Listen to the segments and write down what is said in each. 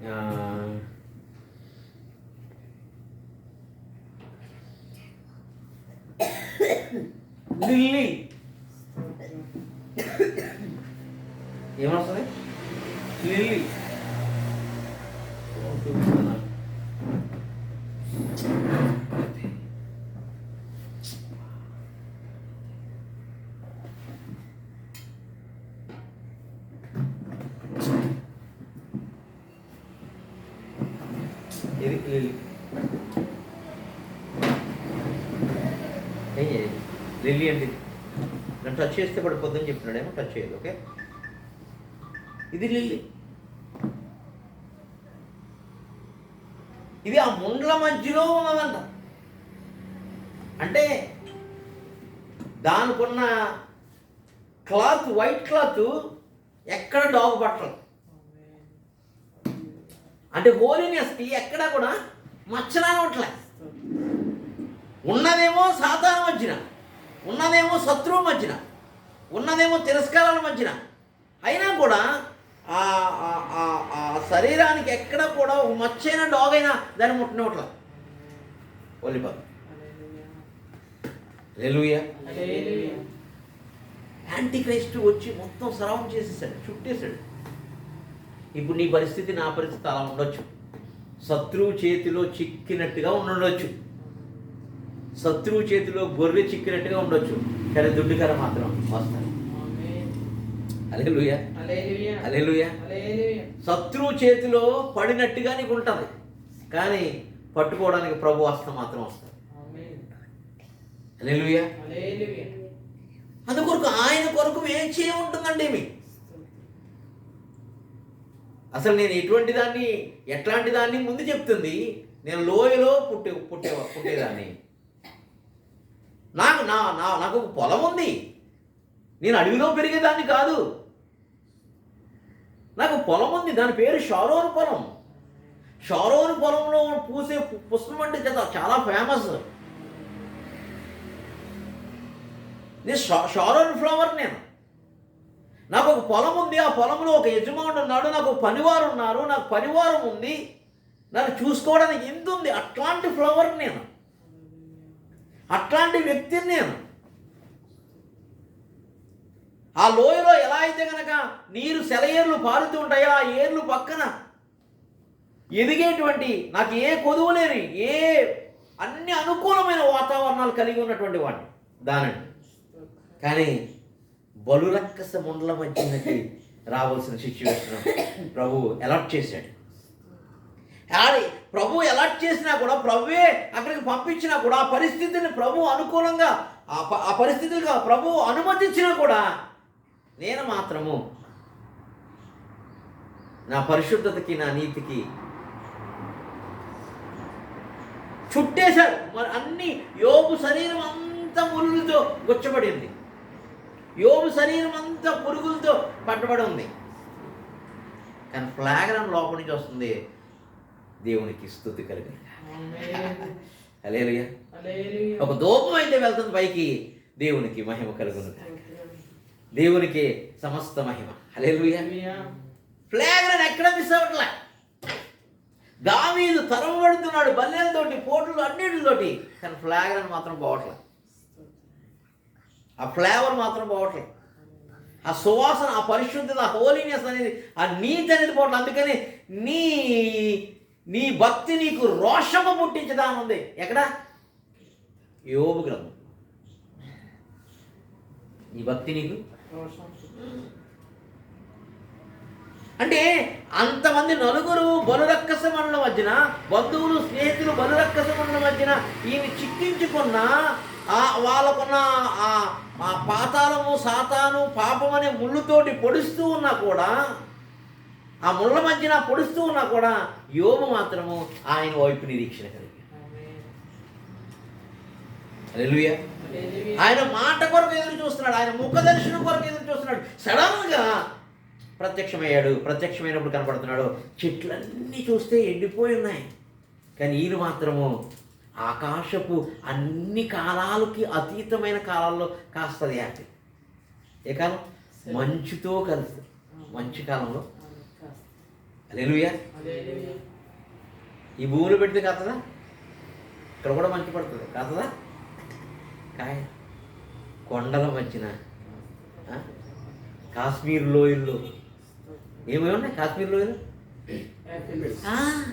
ఆ, లిల్లీ ఏమొస్తుంది లిల్లీ ఇది లిల్లీ ఏం చేయదు తెలియండి అంటే నన్ను టచ్ చేస్తే పడిపోద్దని చెప్తున్నాడేమో టచ్ చేయదు ఓకే ఇది లిల్లీ. ఇది ఆ ముండ్ల మధ్యలో ఉన్నదంట. అంటే దానికున్న క్లాత్ వైట్ క్లాత్ ఎక్కడ డాగ్ పట్టదు. అంటే హోలీనెస్కి ఎక్కడ కూడా మచ్చలా ఉండలే ఉన్నదేమో సాధారణ మధ్యన. ఉన్నదేమో శత్రువు మధ్యన ఉన్నదేమో తిరస్కారాల మధ్యన. అయినా కూడా ఆ శరీరానికి ఎక్కడ కూడా ఒక మచ్చైన డాగ్ అయినా దాన్ని ముట్టనివ్వట్ల ఒలిపాదు లేలుయా యాంటీ క్రైస్ట్ వచ్చి మొత్తం సరౌండ్ చేసేసాడు చుట్టేశాడు. ఇప్పుడు నీ పరిస్థితి నా పరిస్థితి అలా ఉండొచ్చు. శత్రువు చేతిలో చిక్కినట్టుగా ఉండొచ్చు శత్రువు చేతిలో గొర్రె చిక్కినట్టుగా ఉండొచ్చు కానీ దుడ్డుకర మాత్రం వస్తాను అలెలుయా అలెలుయా శత్రువు చేతిలో పడినట్టుగా నీకు ఉంటుంది కానీ పట్టుకోవడానికి ప్రభు హస్తం మాత్రం వస్తుంది అలెలుయా అందుకొరకు ఆయన కొరకు ఏం చేయముంటుందండి ఏమి? అసలు నేను ఎటువంటి దాన్ని ఎట్లాంటి దాన్ని ముందు చెప్తుంది నేను లోయలో పుట్టే పుట్టే పుట్టేదాన్ని. నాకు నా నా నాకు ఒక పొలం ఉంది. నేను అడవిలో పెరిగేదాన్ని కాదు. నాకు పొలం ఉంది. దాని పేరు షారోన్ పొలం. షారోన్ పొలంలో పూసే పుష్పం అంటే చాలా చాలా ఫేమస్ నేను షా- షారోన్ ఫ్లవర్ నేను. నాకు ఒక పొలం ఉంది. ఆ పొలంలో ఒక యజమానుడు ఉన్నాడు. నాకు ఒక పనివారు ఉన్నారు. నాకు పనివారం ఉంది. నన్ను చూసుకోవడానికి ఇంత ఉంది. అట్లాంటి ఫ్లవర్ నేను. అట్లాంటి వ్యక్తిని నేను. ఆ లోయలో ఎలా అయితే కనుక నీరు సెలయేర్లు పారుతూ ఉంటాయో ఆ ఏర్లు పక్కన ఎదిగేటువంటి నాకు ఏ కొదువు లేని ఏ అన్ని అనుకూలమైన వాతావరణాలు కలిగి ఉన్నటువంటి వాడిని. దానిని. కానీ బలురక్కస ముండల మధ్యనకి రావాల్సిన సిచ్యువేషన్ ప్రభు అలర్ట్ చేశాడు. ప్రభు అలర్ట్ చేసినా కూడా ప్రభువే అక్కడికి పంపించినా కూడా ఆ పరిస్థితిని ప్రభు అనుకూలంగా ఆ ప- ఆ పరిస్థితులుగా ప్రభు అనుమతించినా కూడా నేను మాత్రము నా పరిశుద్ధతకి నా నీతికి చుట్టేశారు. మరి అన్ని యోగు శరీరం అంతా మురుగులతో గుచ్చబడింది యోగు శరీరం అంతా పురుగులతో పట్టబడి ఉంది. కానీ ఫ్లాగ్రం లోపల నుంచి వస్తుంది. దేవునికి స్థుతి కలిగి ఒక దూపం అయితే వెళ్తుంది పైకి దేవునికి మహిమ కలుగును. దేవునికి సమస్త మహిమ. ఫ్లాగ్రన్ ఎక్కడ మిస్ అవ్వట్లే. దావీదు తరమబడుతున్నాడు బల్లెలతోటి పోట్లు అన్నిటితోటి. కానీ ఫ్లాగ్రన్ మాత్రం పోవట్లే. ఆ ఫ్లేవర్ మాత్రం పోవట్లేదు ఆ సువాసన ఆ పరిశుద్ధత ఆ హోలీనెస్ అనేది ఆ నీతి అనేది పోవట్లేదు అందుకని నీ నీ భక్తి నీకు రోషము పుట్టించదా అని ఉంది ఎక్కడ? యోగు గ్రంథం. నీ భక్తి నీకు? అంటే అంతమంది నలుగురు బలురక్కస మండలం మధ్యన బంధువులు స్నేహితులు బలురక్కస మండలం మధ్యన ఈయన చిక్కించుకున్న ఆ వాళ్ళకున్న ఆ ఆ పాతాళము సాతాను పాపం అనే ముళ్ళుతోటి పొడుస్తూ ఉన్నా కూడా ఆ ముళ్ళ మధ్యన పొడుస్తూ ఉన్నా కూడా యోగు మాత్రము ఆయన వైపు నిరీక్షణ కలిగి. ఆయన మాట కొరకు ఎదురు చూస్తున్నాడు ఆయన ముఖ దర్శనం కొరకు ఎదురు చూస్తున్నాడు. సడన్గా ప్రత్యక్షమయ్యాడు ప్రత్యక్షమైనప్పుడు కనపడుతున్నాడు. చెట్లన్నీ చూస్తే ఎండిపోయి ఉన్నాయి. కానీ ఈయన మాత్రము ఆకాశపు అన్ని కాలాలకి అతీతమైన కాలాల్లో కాస్తుంది హ్యాపీ ఏ కాలం? మంచుతో కలిసి. మంచు కాలంలో హల్లెలూయా. ఈ భూమిలో పెడితే కాతదా? ఇక్కడ కూడా మంచి పడుతుంది. కాతదా? కాయ. కొండల మధ్యన. ఆ? కాశ్మీర్ లోయల్లో. ఏమేమి ఉన్నాయి? కాశ్మీర్ లోయలు? ఆ.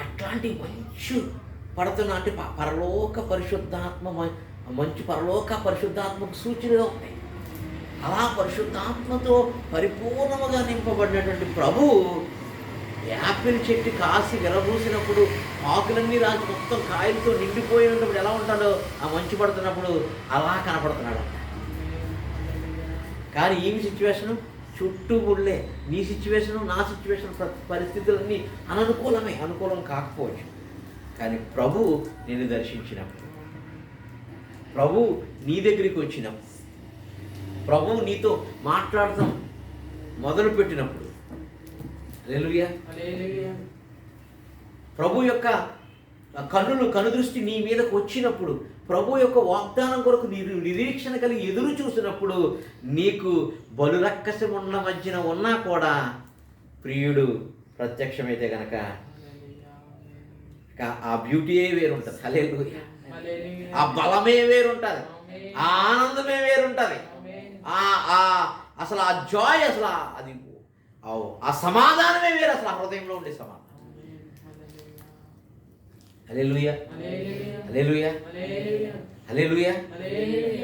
అట్లాంటి మంచు పడుతున్న అంటే పరలోక పరిశుద్ధాత్మ మ- మంచు పరలోక పరిశుద్ధాత్మకు సూచనగా ఉంటాయి అలా పరిశుద్ధాత్మతో పరిపూర్ణముగా నింపబడినటువంటి ప్రభు యాపిల్ చెట్టు కాసి విరబూసినప్పుడు ఆకులన్నీ రాసి మొత్తం కాయలతో నిండిపోయినప్పుడు ఎలా ఉంటాడో ఆ మంచు పడుతున్నప్పుడు అలా కనపడుతున్నాడు. కానీ ఏమి సిచ్యువేషను? చుట్టూ ముళ్ళే. నీ సిచ్యువేషను నా సిచ్యువేషన్ పరిస్థితులన్నీ అననుకూలమే. అనుకూలం కాకపోవచ్చు. కానీ ప్రభు నేను దర్శించినప్పుడు ప్రభు నీ దగ్గరికి వచ్చినప్పుడు ప్రభు నీతో మాట్లాడటం మొదలు పెట్టినప్పుడు. ప్రభు యొక్క కన్నులు కనుదృష్టి నీ మీదకు వచ్చినప్పుడు ప్రభు యొక్క వాగ్దానం కొరకు నీరు నిరీక్షణ కలిగి ఎదురు చూసినప్పుడు నీకు బలురక్కసమున్న మధ్యన ఉన్నా కూడా ప్రియుడు ప్రత్యక్షమైతే గనక ఆ బ్యూటీయే వేరుంటుంది. హల్లెలూయా. ఆ బలమే వేరుంటుంది. ఆ ఆనందమే వేరుంటుంది. అసలు ఆ జాయ్ అసలు అది ఆ- ఆ సమాధానమే వేరు అసలు ఆ హృదయంలో ఉండే సమాధానం. హల్లెలూయా. హల్లెలూయా. హల్లెలూయా.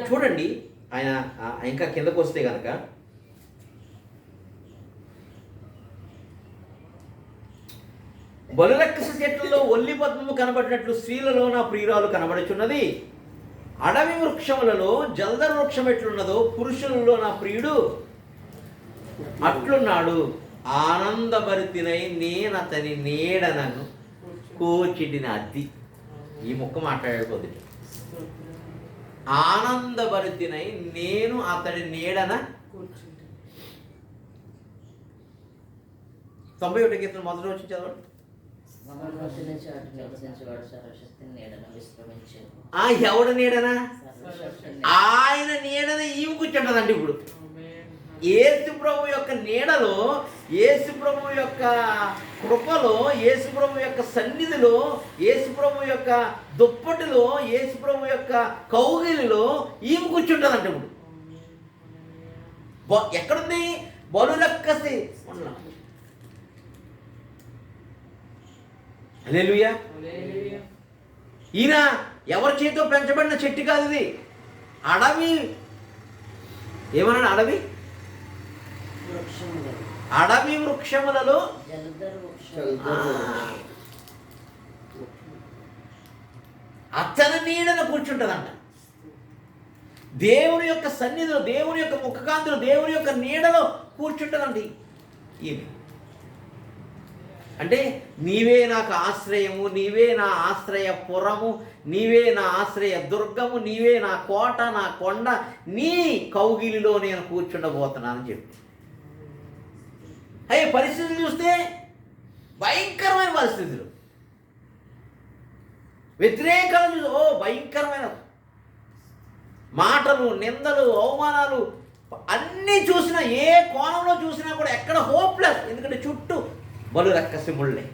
చూడండి ఆయన ఆ, ఇంకా కిందకు వస్తే గనక. బలురక్కస చెట్లలో ఒల్లి పద్మము కనబడినట్లు స్త్రీలలో నా ప్రియురాలు కనబడుచున్నది. అడవి వృక్షములలో జల్దర వృక్షం ఎట్లున్నదో పురుషులలో నా ప్రియుడు. అట్లున్నాడు. ఆనందభరితినై నేను అతని నీడనను కోచిటిన అద్ది ఈ ముక్క మాట్లాడకపోతే ఆనందభరితినై నేను అతడి నీడన తొంభై ఒకటి గీతలు మొదటి వచ్చి చదవండి. ఆ ఎవడ నీడనా? ఆయన నీడన ఈమె కూర్చుంటదండి ఇప్పుడు. ఏసు ప్రభు యొక్క నీడలో ఏసు ప్రభు యొక్క కృపలో ఏసు ప్రభు యొక్క సన్నిధిలో ఏసు ప్రభు యొక్క దుప్పటిలో ఏసు ప్రభు యొక్క కౌగిలిలో ఈమె కూర్చుంటదండి ఇప్పుడు. ఎక్కడుంది? బలులక్కసి. హల్లెలూయా. ఈయన ఎవరి చేతితో పెంచబడిన చెట్టు కాదు ఇది? అడవి. ఏమన్నాడు అడవి? అడవి వృక్షములలో అతని నీడన కూర్చుంటదంట. దేవుని యొక్క సన్నిధిలో దేవుని యొక్క ముఖకాంతిలో దేవుని యొక్క నీడలో కూర్చుంటదండి ఈమె అంటే నీవే నాకు ఆశ్రయము నీవే నా ఆశ్రయ పురము నీవే నా ఆశ్రయ దుర్గము నీవే నా కోట నా కొండ నీ కౌగిలిలో నేను కూర్చుండబోతున్నానని చెప్పి. అయ్యే పరిస్థితులు చూస్తే భయంకరమైన పరిస్థితులు. వ్యతిరేకాలు ఓ భయంకరమైన మాటలు నిందలు అవమానాలు అన్నీ చూసినా ఏ కోణంలో చూసినా కూడా ఎక్కడ హోప్లెస్ ఎందుకంటే చుట్టూ బలు రక్కసి ముళ్ళే.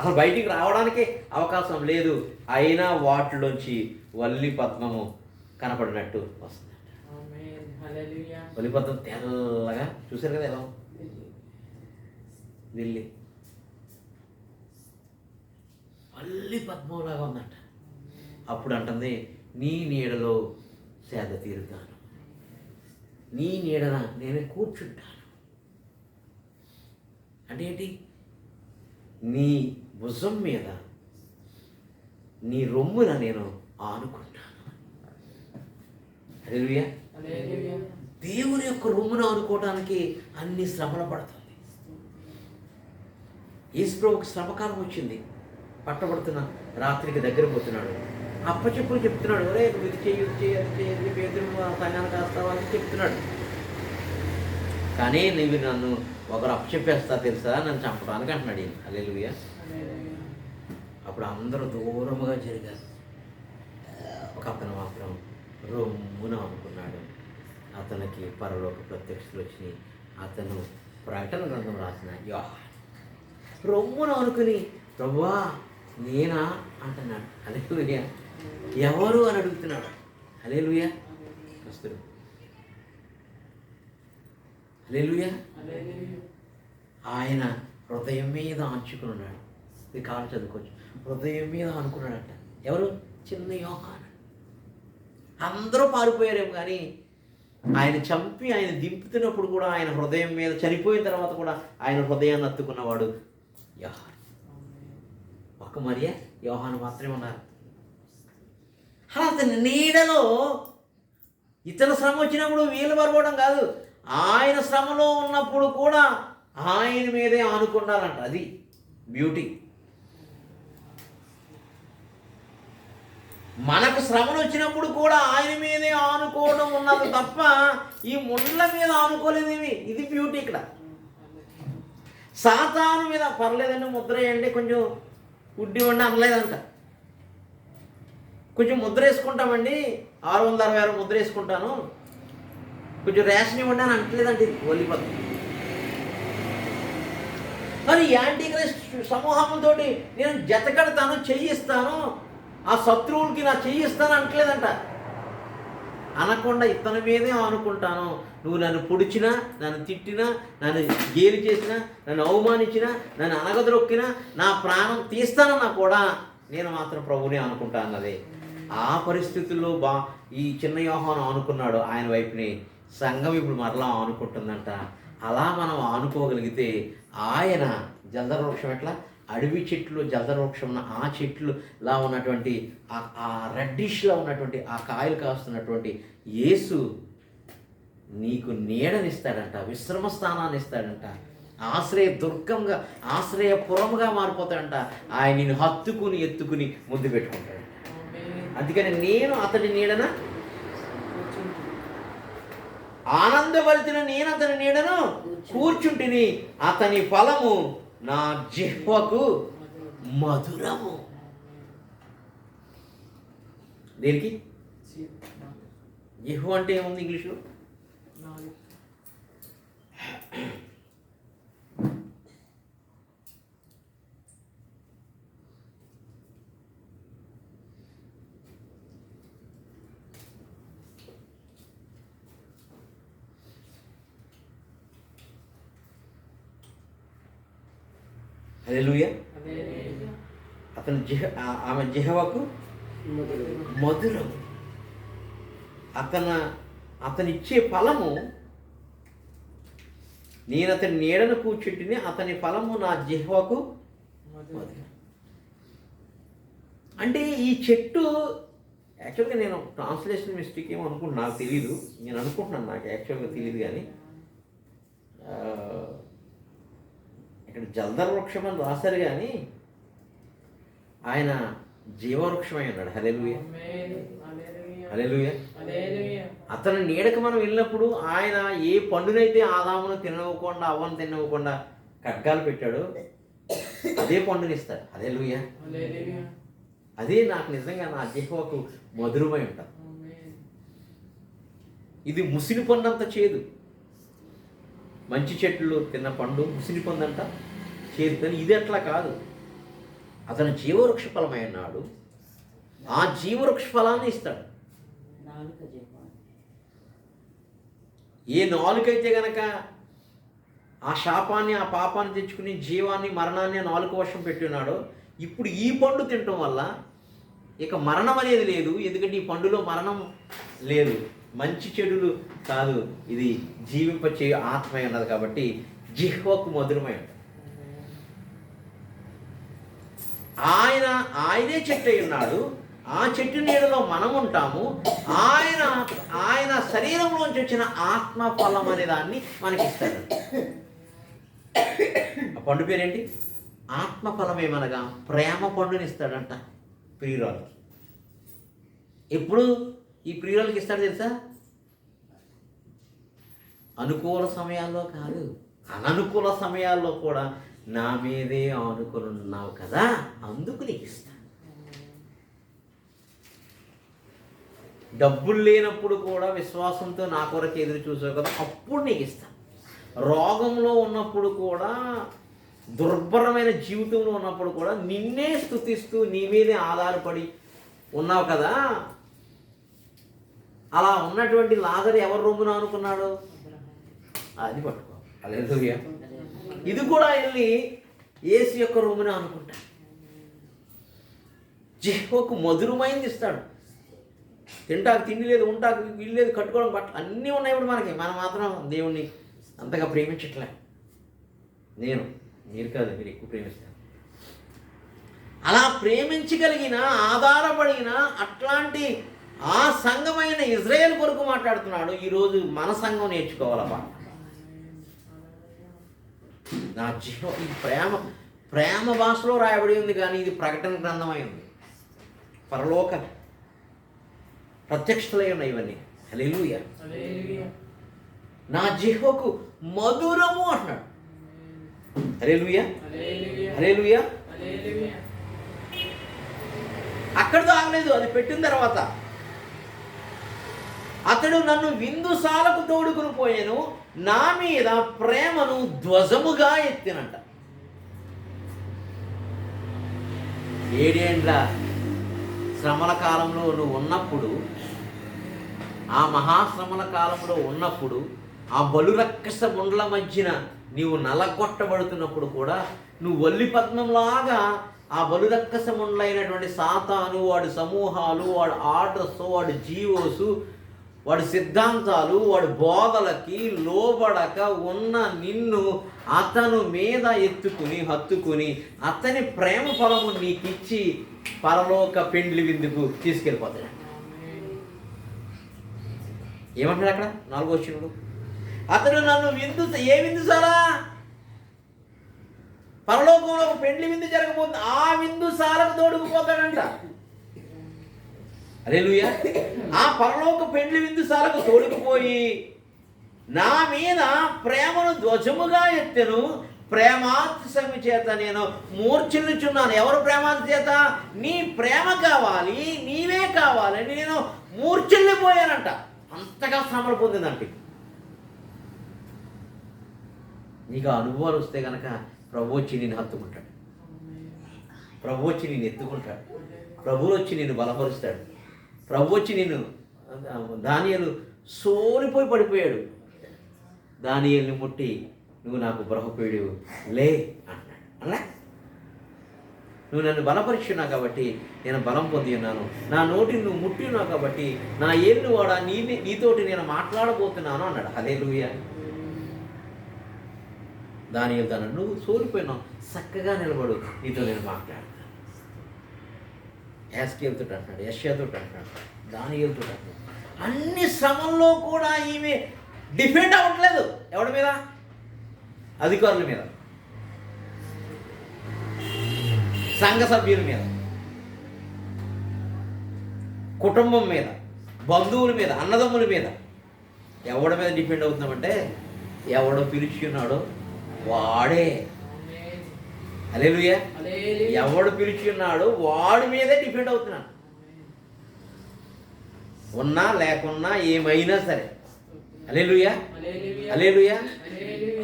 అసలు బయటికి రావడానికి అవకాశం లేదు. అయినా వాటిలోంచి వల్లి పద్మము కనపడినట్టు వస్తుంది. వల్లి పద్మం తెల్లగా చూసారు కదా ఎలా? లిల్లీ వల్లి పద్మంలాగా ఉందంట. అప్పుడు అంటుంది నీ నీడలో సేద తీరుతాను. నీ నీడన నేను కూర్చుంటాను. అంటే ఏంటి? నీ భుజం మీద నీ రొమ్మున నేను ఆనుకుంటాను. హల్లెలూయా. దేవుని యొక్క రొమ్మున ఆనుకోవడానికి అన్ని శ్రమలు పడుతుంది. ఈశ్వరుకి శ్రమకాలం వచ్చింది. పట్టబడుతున్న రాత్రికి దగ్గర పోతున్నాడు. అప్పచెప్పులు చెప్తున్నాడు. ఒరే నువ్వు ఇది చేయి ఇది చేయి అది చేయి ఇది పేదలు కాస్తావా అని చెప్తున్నాడు. కానీ నువ్వు నన్ను ఒకరు అప్పచెప్పేస్తా తెలుసా? నన్ను చంపడానికి అంటున్నాడు ఈయన. అల్లెలుయ్య అప్పుడు అందరూ దూరముగా జరిగారు. ఒక అతను మాత్రం రొమ్మున అనుకున్నాడు. అతనికి పరలోక ప్రత్యక్షతలు వచ్చినాయి. అతను ప్రకటన గ్రంథం రాసిన యో రొమ్మున అనుకుని ప్రభువా నేనా? అంటున్నాడు. అలెలుయ ఎవరు అని అడుగుతున్నాడు. అలెలుయ వస్తున్నాడు అలెలుయ ఆయన హృదయం మీద ఆంచుకుని ఉన్నాడు ఇది కాలు చదువుకోవచ్చు. హృదయం మీద అనుకున్నాడట ఎవరు? చిన్న యోహాన్. అందరూ పారిపోయారేమో కానీ ఆయన చంపి ఆయన దింపుతున్నప్పుడు కూడా ఆయన హృదయం మీద చనిపోయిన తర్వాత కూడా ఆయన హృదయాన్ని అత్తుకున్నవాడు యోహాన్. ఒక మరియ యోహాను మాత్రమే ఉన్నారు. అలా అతని నీడలో ఇతర శ్రమ వచ్చినప్పుడు వీలు పడిపోవడం కాదు. ఆయన శ్రమలో ఉన్నప్పుడు కూడా ఆయన మీదే ఆనుకున్నారంట అది బ్యూటీ. మనకు శ్రమలు వచ్చినప్పుడు కూడా ఆయన మీదే ఆనుకోవడం ఉన్నది తప్ప ఈ ముండ్ల మీద ఆనుకోలేదు ఇవి. ఇది బ్యూటీ ఇక్కడ. సాతాను మీద పర్లేదండి ముద్ర వేయండి కొంచెం ఉడ్డి వండి అనలేదంట. కొంచెం ముద్ర వేసుకుంటామండి. ఆరు వందల అరవై ఆరు ముద్ర వేసుకుంటాను. కొంచెం రేషన్ ఇవ్వండి అని అంటలేదంటే ఇది. ఒలిపోతుంది మరి యాంటీ క్రైస్ట్ సమూహంతో నేను జతకడతాను చెయ్యిస్తాను ఆ శత్రువులకి నా చెయ్యిస్తాను అంటలేదంట అనకుండా ఇతని మీదే అనుకుంటాను నువ్వు నన్ను పొడిచినా నన్ను తిట్టినా నన్ను గేలి చేసినా నన్ను అవమానించినా నన్ను అనగదొక్కినా నా ప్రాణం తీస్తానన్నా కూడా నేను మాత్రం ప్రభునే అనుకుంటా అన్నది. ఆ పరిస్థితుల్లో బా ఈ చిన్న యోహాను అనుకున్నాడు ఆయన వైపుని. సంఘం ఇప్పుడు మరలా ఆనుకుంటుందంట. అలా మనం ఆనుకోగలిగితే ఆయన జల్దర వృక్షం ఎట్లా? అడవి చెట్లు జల్దర వృక్షం ఉన్న ఆ చెట్లు లా ఉన్నటువంటి ఆ- రెడ్డిష్లో ఉన్నటువంటి ఆ కాయలు కాస్తున్నటువంటి యేసు నీకు నీడనిస్తాడంట విశ్రమ స్థానాన్ని ఇస్తాడంట ఆశ్రయ దుర్గంగా ఆశ్రయపురముగా మారిపోతాడంట. ఆయన నిన్ను హత్తుకుని ఎత్తుకుని ముద్దు పెట్టుకుంటాడు. అందుకని నేను అతడి నీడన? ఆనందపరిచిన నేను అతని నీడను కూర్చుంటిని. అతని ఫలము నా జిహ్వకు మధురము. దేనికి? జిహ్వ అంటే ఏముంది ఇంగ్లీష్లో? హల్లెలూయ. అతని జిహ ఆమె జిహవకు మధురం అతను అతనిచ్చే ఫలము నేను అతని నీడను కూర్చుంటిని అతని ఫలము నా జిహ్వకు మధురం అంటే ఈ చెట్టు యాక్చువల్గా నేను ట్రాన్స్లేషన్ మిస్టేక్ ఏమో అనుకుంటున్నా నాకు తెలీదు. నేను అనుకుంటున్నాను నాకు యాక్చువల్గా తెలియదు కానీ ఆ, ఇక్కడ జల్దర్ వృక్షం అని రాశారు కానీ ఆయన జీవవృక్షమై ఉన్నాడు. హలెలుయ హలెలుయ అతని నీడకు మనం వెళ్ళినప్పుడు ఆయన ఏ పండునైతే ఆదామును తినవ్వకుండా అవ్వను తినవ్వకుండా ఖడ్గాలు పెట్టాడు అదే పండుని ఇస్తాడు అదే లూయ అదే నాకు నిజంగా నా జిహ్వకు మధురమై ఉంటాను ఇది ముసిని పండు అంత చేదు. మంచి చెట్లు తిన్న పండు ముసిని పండు అంట చేదు కానీ ఇది అట్లా కాదు. అతను జీవవృక్ష ఫలమై ఉన్నాడు. ఆ జీవవృక్ష ఫలాన్ని ఇస్తాడు ఏ నాలుకైతే గనక ఆ శాపాన్ని ఆ పాపాన్ని తెచ్చుకుని జీవాన్ని మరణాన్ని నాలుగు వర్షం పెట్టున్నాడో ఇప్పుడు ఈ పండు తినటం వల్ల ఇక మరణం అనేది లేదు. ఎందుకంటే ఈ పండులో మరణం లేదు. మంచి చెడులు కాదు. ఇది జీవింపచే ఆత్మై ఉన్నది కాబట్టి జిహ్వకు మధురమై ఉంటుంది. ఆయన ఆయనే చెట్టు అయి ఉన్నాడు. ఆ చెట్టు నీడలో మనం ఉంటాము. ఆయన ఆయన శరీరంలోంచి వచ్చిన ఆత్మ ఫలం అనే దాన్ని మనకి ఇస్తాడు ఆ పండు పేరేంటి? ఆత్మ ఫలం ఏమనగా ప్రేమ పండుని ఇస్తాడంట ప్రియురాలకి ఎప్పుడు ఈ ప్రియురాలకి ఇస్తాడు తెలుసా? అనుకూల సమయాల్లో కాదు అననుకూల సమయాల్లో కూడా నా మీదే ఆనుకుని ఉన్నావు కదా అందుకు నీకు ఇస్తా. డబ్బులు లేనప్పుడు కూడా విశ్వాసంతో నా కొరకు ఎదురు చూసావు కదా అప్పుడు నీకు ఇస్తాను రోగంలో ఉన్నప్పుడు కూడా దుర్భరమైన జీవితంలో ఉన్నప్పుడు కూడా నిన్నే స్థుతిస్తూ నీ మీదే ఆధారపడి ఉన్నావు కదా. అలా ఉన్నటువంటి లాజరు ఎవరు రొమ్మున అనుకున్నాడు అది పట్టుకో. అదే ఇది కూడా వెళ్ళి ఏసు యొక్క రూమునే అనుకుంటా జేహోకు మధురమైంది ఇస్తాడు. తింటాకు తిండి లేదు ఉంటాకు వీలు లేదు కట్టుకోవడం బట్ట అన్నీ ఉన్నాయి ఇప్పుడు మనకి. మనం మాత్రం దేవుణ్ణి అంతగా ప్రేమించట్లే. నేను మీరు కాదు మీరు ఎక్కువ ప్రేమిస్తాను అలా ప్రేమించగలిగిన ఆధారపడిన అట్లాంటి ఆ సంఘమైన ఇజ్రాయెల్ కొరకు మాట్లాడుతున్నాడు. ఈరోజు మన సంఘం నేర్చుకోవాలన్నమాట నా జీవం ఈ ప్రేమ ప్రేమ భాషలో రాయబడి ఉంది కానీ ఇది ప్రకటన గ్రంథమై ఉంది. పరలోక ప్రత్యక్షతలై ఉన్నాయి ఇవన్నీ. హల్లెలూయ. నా జిహ్వకు మధురము అంటున్నాడు. హల్లెలూయ. హల్లెలూయ. అక్కడితో ఆగలేదు అది పెట్టిన తర్వాత. అతడు నన్ను విందుసాలకు తోడుకుని పోయాను. నా మీద ప్రేమను ధ్వజముగా ఎత్తినంట. ఏడేండ్ల శ్రమల కాలంలో నువ్వు ఉన్నప్పుడు ఆ మహాశ్రమల కాలంలో ఉన్నప్పుడు ఆ బలురక్కస ముండ్ల మధ్యన నీవు నలగొట్టబడుతున్నప్పుడు కూడా నువ్వు వల్లి పద్మంలాగా ఆ బలురక్కస ముండ్లైనటువంటి సాతాను వాడి సమూహాలు వాడి ఆర్డర్స్ వాడి జీవోసు వాడి సిద్ధాంతాలు వాడి బోధలకి లోబడక ఉన్న నిన్ను అతను మీద ఎత్తుకుని హత్తుకుని అతని ప్రేమ ఫలము నీకిచ్చి పరలోక పెండ్లి విందుకు తీసుకెళ్ళిపోతాడు. ఏమంటాడు అక్కడ? నాలుగో వచ్చినప్పుడు అతడు నన్ను విందు ఏ విందు సారా? పరలోకంలో ఒక పెండ్లి విందు జరగబోతుంది. ఆ విందు సారకు తోడుకుపోతాడంట. అరే ఆ పరలోక పెండ్లి విందుసాలకు తోడుకుపోయి నా మీద ప్రేమను ధ్వజముగా ఎత్తెను ప్రేమాతిశమి చేత నేను మూర్ఛిల్లుచున్నాను. ఎవరు ప్రేమాతి చేత నీ ప్రేమ కావాలి నీవే కావాలని నేను మూర్ఛిల్లిపోయానంట. అంతగా శ్రమలు పొందిందంట. నీకు ఆ అనుభవాలు వస్తే కనుక ప్రభు వచ్చి నేను హత్తుకుంటాడు. ప్రభు వచ్చి నేను ఎత్తుకుంటాడు. ప్రభువు వచ్చి నేను బలపరుస్తాడు. ప్రభు వచ్చి నేను దానియలు సోలిపోయి పడిపోయాడు. దానియల్ని ముట్టి నువ్వు నాకు బ్రహ్మపేడు లే అన్నాడు అలా? నువ్వు నన్ను బలపరిచున్నావు కాబట్టి నేను బలం పొంది ఉన్నాను. నా నోటిని నువ్వు ముట్టి ఉన్నావు కాబట్టి నా ఏళ్ళు వాడా నీ నీతోటి నేను మాట్లాడబోతున్నాను అన్నాడు. అదే దాని తన నువ్వు సోలిపోయినావు. చక్కగా నిలబడు. నీతో నేను మాట్లాడు యాస్కేల్తో అంటున్నాడు యశ్యాతో అంటున్నాడు దాని అంటున్నాడు అన్ని శ్రమంలో కూడా ఈమె డిఫెండ్ అవ్వట్లేదు. ఎవడి మీద? అధికారుల మీద. సంఘ సభ్యుల మీద. కుటుంబం మీద. బంధువుల మీద అన్నదమ్ముల మీద. ఎవడి మీద డిపెండ్ అవుతున్నామంటే ఎవడో పిలిచి ఉన్నాడో వాడే. అలేలుయా ఎవడు పిలిచి ఉన్నాడో వాడి మీదే డిపెండ్ అవుతున్నాను ఉన్నా లేకున్నా ఏమైనా సరే. అలేలుయా అలేలుయా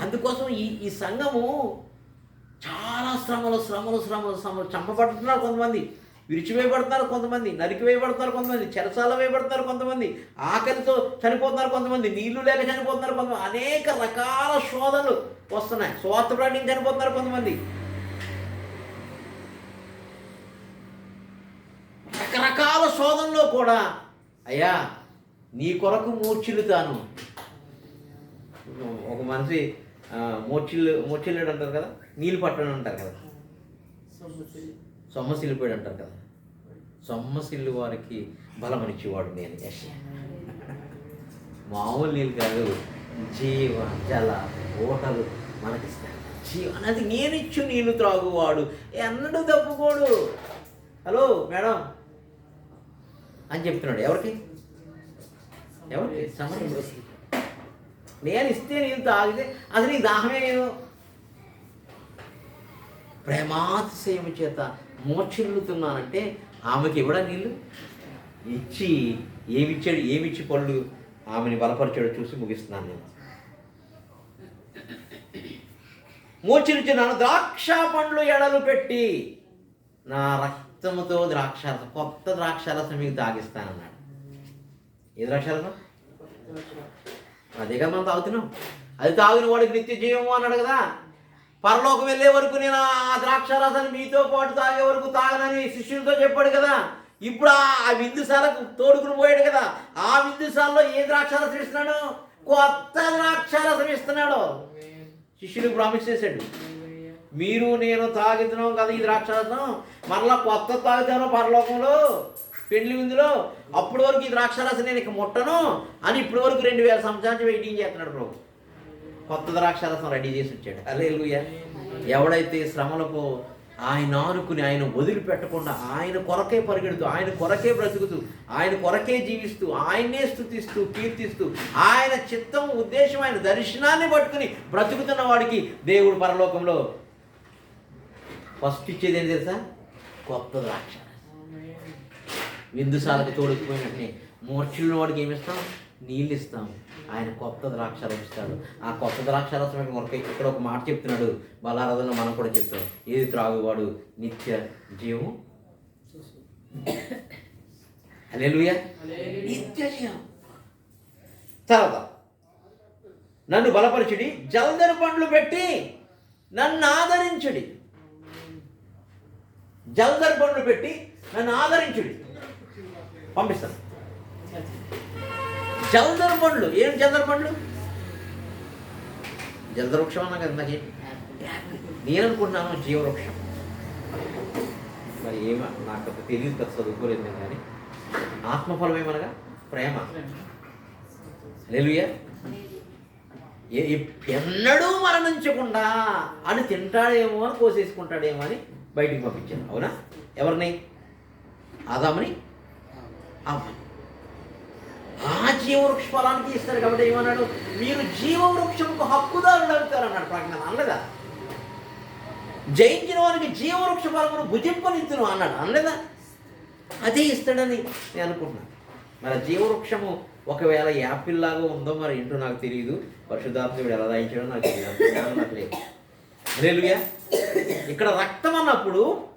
అందుకోసం ఈ ఈ సంఘము చాలా శ్రమలు శ్రమలు శ్రమలు శ్రమలు చంపబడుతున్నారు కొంతమంది. విరిచివేయబడుతున్నారు కొంతమంది. నరికి వేయబడుతున్నారు కొంతమంది. చెరసాల వేయబడుతున్నారు కొంతమంది. ఆకలితో చనిపోతున్నారు కొంతమంది. నీళ్ళు లేక చనిపోతున్నారు కొంతమంది. అనేక రకాల శోధనలు వస్తున్నాయి. స్వార్థ ప్రాణికి చనిపోతున్నారు కొంతమంది రకరకాల శోధనలో కూడా అయ్యా నీ కొరకు మూర్చిల్లుతాను ఒక మనిషి మూర్చిల్లు మూర్చిల్లాడు అంటారు కదా నీళ్ళు పట్టడం అంటారు కదా. సొమ్మసిల్లిపోయాడు అంటారు కదా. సొమ్మసిల్లు వారికి బలమనిచ్చేవాడు నేను యశ మామూలు నీళ్ళు కాదు జీవ జల ఓటలు మనకిస్తాడు. జీవ అది నేనిచ్చు నీళ్ళు త్రాగువాడు. ఎన్నడూ తప్పుకోడు. Hello madam. అని చెప్తున్నాడు. ఎవరికి? ఎవరికి? సమస్య నేను ఇస్తే నీళ్ళు తాగితే అది నీ దాహమే నేను. ప్రేమాతిశయము చేత మోక్షిల్లుతున్నానంటే ఆమెకి ఇవ్వడా నీళ్ళు? ఇచ్చి ఏమిచ్చాడు ఏమిచ్చి పళ్ళు? ఆమెని బలపరిచాడో చూసి ముగిస్తున్నాను నేను. మోచిరుచున్నాను ద్రాక్ష పండ్లు ఎడలు పెట్టి నా రక్తముతో ద్రాక్షారసం కొత్త ద్రాక్షారసం మీకు తాగిస్తానన్నాడు. ఏ ద్రాక్షారసం? అదే కదా మనం తాగుతున్నాం. అది తాగిన వాడికి నిత్య జీవము అన్నాడు కదా. పరలోకం వెళ్ళే వరకు నేను ఆ ద్రాక్షారసాన్ని మీతో పాటు తాగే వరకు తాగనని శిష్యులతో చెప్పాడు కదా. ఇప్పుడు ఆ- ఆ విందుసాలకు తోడుకుని పోయాడు కదా. ఆ విందుసాలలో ఏ ద్రాక్షారసం ఇస్తున్నాడు? కొత్త ద్రాక్షారసం ఇస్తున్నాడు. శిష్యులకు ప్రామిస్ చేశాడు. మీరు నేను తాగుతున్నాం కదా ఈ ద్రాక్షారసం. మరలా కొత్త తాగుతాను పరలోకంలో పెళ్ళి విందులో. అప్పటి వరకు ఈ ద్రాక్షారసం నేను ఇక ముట్టను అని ఇప్పటి వరకు రెండు వేల సంవత్సరాల నుంచి వెయిటింగ్ చేస్తున్నాడు ప్రభు. కొత్త ద్రాక్షారసం రెడీ చేసి వచ్చాడు. అలే ఎవడైతే శ్రమలకు ఆయన ఆనుకుని ఆయన వదిలిపెట్టకుండా ఆయన కొరకే పరిగెడుతూ ఆయన కొరకే బ్రతుకుతూ ఆయన కొరకే జీవిస్తూ ఆయన్నే స్థుతిస్తూ కీర్తిస్తూ ఆయన చిత్తం ఉద్దేశం ఆయన దర్శనాన్ని పట్టుకుని బ్రతుకుతున్న వాడికి దేవుడు పరలోకంలో ఫస్ట్ ఇచ్చేది ఏం తెలుసా? కొత్త ద్రాక్ష. విందుసాలకు తోడుకుపోయినట్టే. మూర్ఛున్న వాడికి ఏమి ఇస్తాం? నీళ్ళు ఇస్తాం. ఆయన కొత్త ద్రాక్షారసం ఇస్తాడు. ఆ కొత్త ద్రాక్షారసం ఇక్కడ మనకి ఇక్కడ ఒక మాట చెప్తున్నాడు. బలారాధనలో మనం కూడా చెప్తాం ఏది త్రాగువాడు? నిత్య జీవం హల్లెలూయా. నిత్య జీవం. తర్వాత నన్ను బలపరచుడి జల్దరి పండ్లు పెట్టి నన్ను ఆదరించుడి. జల్దరి పండ్లు పెట్టి నన్ను ఆదరించుడి. పంపిస్తాను. జల్దర పండ్లు ఏం జల్దర పండ్లు జల్దర వృక్షం అన్నా కదా నాకేం? నేను అనుకుంటున్నాను జీవవృక్షం. మరి ఏమో నాకు అంత తెలియదు కదా చదువుకోలేదు నేను కానీ. ఆత్మఫలం ఏమనగా ప్రేమ. లేలుయా ఏ- ఎన్నడూ మరణించకుండా అని తింటాడేమో అని కోసేసుకుంటాడేమో అని బయటికి పంపించాను అవునా? ఎవరిని? ఆదామని? అమ్మని ఆ జీవవృక్ష ఫలానికి ఇస్తారు కాబట్టి ఏమన్నాడు? మీరు జీవవృక్షంకు హక్కుదారులు అవుతారు అన్నాడు ప్రజ్ఞ. అనలేదా? జయించిన వారికి జీవవృక్ష ఫలమును భుజింపనిద్దును అన్నాడు. అనలేదా? అదే ఇస్తాడని నేను అనుకుంటున్నాను. మరి జీవవృక్షము ఒకవేళ యాపిల్ లాగా ఉందో మరి ఏంటో నాకు తెలియదు పరిశుద్ధాత్ముడు ఎలా దాయించాడో నాకు తెలియదు నాకు లేదు ఇక్కడ రక్తం అన్నప్పుడు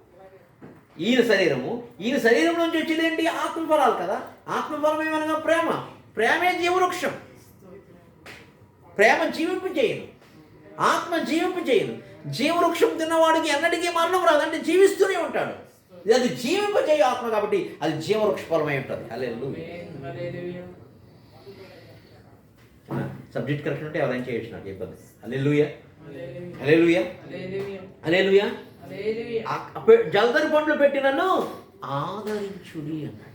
ఈయన శరీరము ఈయన శరీరం నుంచి వచ్చేది ఏంటి? ఆత్మఫలాలు కదా. ఆత్మఫలం ఏమనగా ప్రేమ. ప్రేమే జీవవృక్షం. ప్రేమ జీవింపు చేయను ఆత్మ జీవింపు చేయను జీవవృక్షం తిన్నవాడికి ఎన్నటికీ మరణం రాదు. అంటే జీవిస్తూనే ఉంటాడు. ఇది అది జీవింప చేయ ఆత్మ కాబట్టి అది జీవవృక్ష ఫలమై ఉంటుంది అల్లే సబ్జెక్ట్ కరెక్ట్ ఉంటే ఎవరైనా చేయొచ్చు నాకు ఇబ్బంది. అల్లే లూయ అలే లూయ అలే లూయ జల్దరి పండ్లు పెట్టి నన్ను ఆదరించుడి అన్నాడు.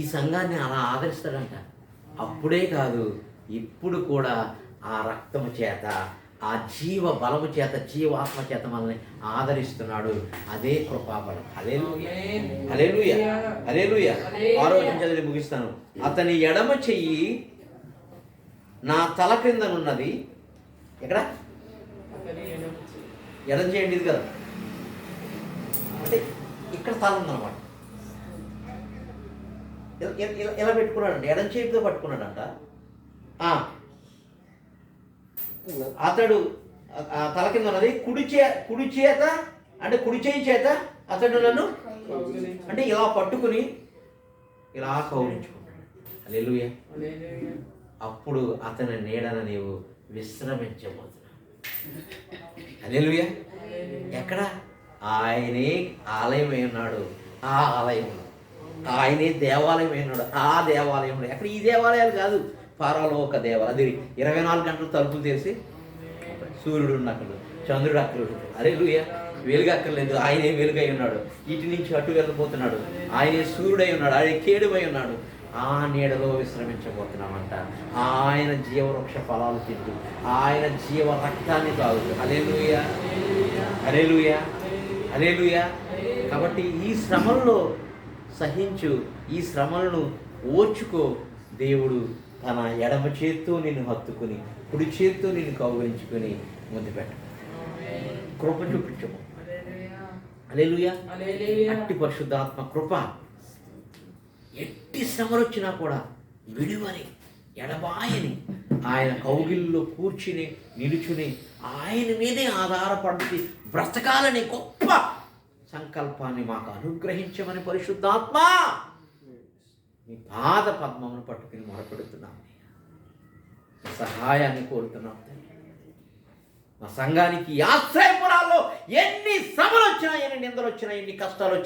ఈ సంఘాన్ని అలా ఆదరిస్తాడంట. అప్పుడే కాదు ఇప్పుడు కూడా ఆ రక్తము చేత ఆ జీవ బలము చేత జీవాత్మ చేత మనల్ని ఆదరిస్తున్నాడు. అదే కృపాబలం అలేలుయ అలేలుయ అలేలుయ ఆరోగ్యం చదివి ముగిస్తాను. అతని ఎడమ చెయ్యి నా తల క్రిందనున్నది. ఎక్కడ? ఎడం చేయండి ఇది కదా. అంటే ఇక్కడ తల ఉందన్నమాట. ఇలా- ఇలా పెట్టుకున్నాడంట ఎడం చేతితో పట్టుకున్నాడంట. ఆ. అతడు తల కింద ఉన్నది. కుడి చే కుడి చేత అంటే కుడి చేయి చేత అతడు నన్ను అంటే ఇలా పట్టుకుని ఇలా కౌరించుకుంటాడు అల్లెలుయ అప్పుడు అతని నీడన నీవు విశ్రమించబోతున్నావు అల్లెలుయ ఎక్కడ? ఆయనే ఆలయం ఉన్నాడు. ఆ ఆలయంలో. ఆయనే దేవాలయం అయినాడు ఆ దేవాలయంలో. ఎక్కడ? ఈ దేవాలయాలు కాదు. పారాలోక దేవాలయం. అది ఇరవై నాలుగు గంటలు తలుపులు తెరిచి సూర్యుడు అక్కడ చంద్రుడు అక్కడ అరే లూయ వెలుగు అక్కర్లేదు. ఆయనే వెలుగై ఉన్నాడు. ఇటు నుంచి అటు వెళ్ళిపోతున్నాడు ఆయనే సూర్యుడై ఉన్నాడు. ఆయన కేడుమై ఉన్నాడు. ఆ నీడలో విశ్రమించబోతున్నామంట. ఆయన జీవవృక్ష ఫలాలు తింటూ ఆయన జీవ రక్తాన్ని తాగుతూ. అలేలుయ అలేలుయ అలేలుయ కాబట్టి ఈ శ్రమల్లో సహించు ఈ శ్రమలను ఓర్చుకో. దేవుడు తన ఎడమ చేత్తో నిన్ను హత్తుకుని కుడి చేత్తో నిన్ను కౌగించుకుని ముందు పెట్ట. కృప చూపించము అలేలుయ అట్టి పరిశుద్ధాత్మ కృప ఎట్టి శ్రమలు వచ్చినా కూడా విడివని ఎడబాయని ఆయన కౌగిల్లో కూర్చుని నిలుచుని ఆయన మీదే ఆధారపడి బ్రతకాలని గొప్ప సంకల్పాన్ని మాకు అనుగ్రహించమని పరిశుద్ధాత్మ మీ పాద పద్మమును పట్టుకుని మొరపెడుతున్నాం. సహాయాన్ని కోరుతున్నాం మా సంఘానికి ఆశ్రయపురాల్లో ఎన్ని శ్రమలు వచ్చినా ఎన్ని నిందలు వచ్చినా ఎన్ని కష్టాలు వచ్చినా